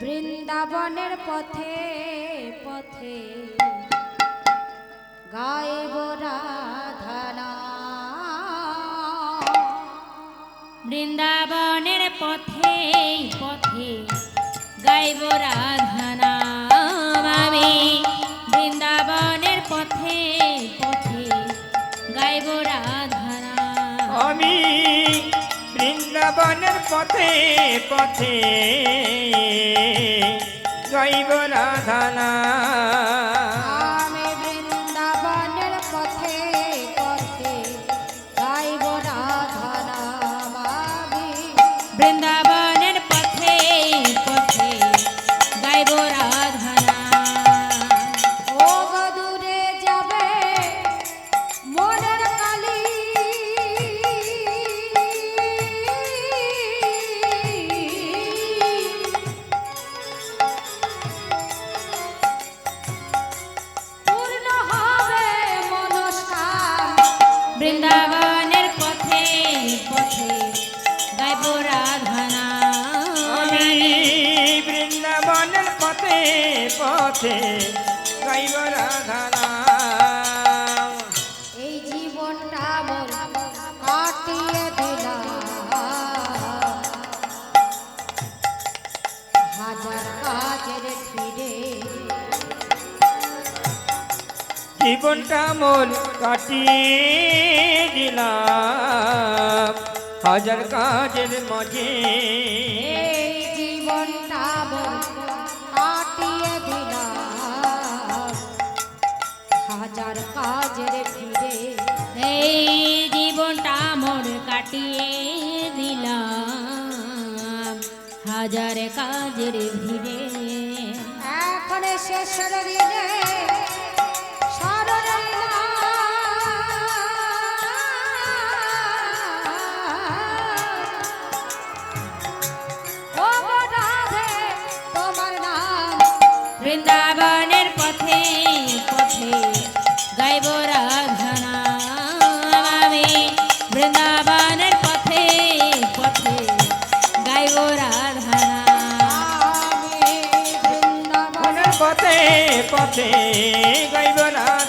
বৃন্দাবনের পথে পথে গাইব রাধানা। বৃন্দাবনের পথে পথে গাইব রাধানা আমি। বৃন্দাবনের পথে পথে গাইব রাধানা। আমি বৃন্দাবনের পথে পথে। গাইব রাধানা বৃন্দাবনের পথে পথে গাইব রাধানা। বৃন্দাবনের পথে পথে গাইব রাধানা। জীবনটা মন কাটিয়ে দিলাম। হাজার কাজের মাঝে এই জীবনটা মোর কাটিয়ে দিলাম। হাজার কাজের ফিরে এই জীবনটা মোর কাটিয়ে দিলাম। হাজার কাজের ভিড়ে এখন শেষের দিনে বৃন্দাবনের পথে পথে গাইব রাধানা আমি। বৃন্দাবনের পথে পথে গাইব রাধানা বৃন্দাবনের পথে পথে গাইব রাধানা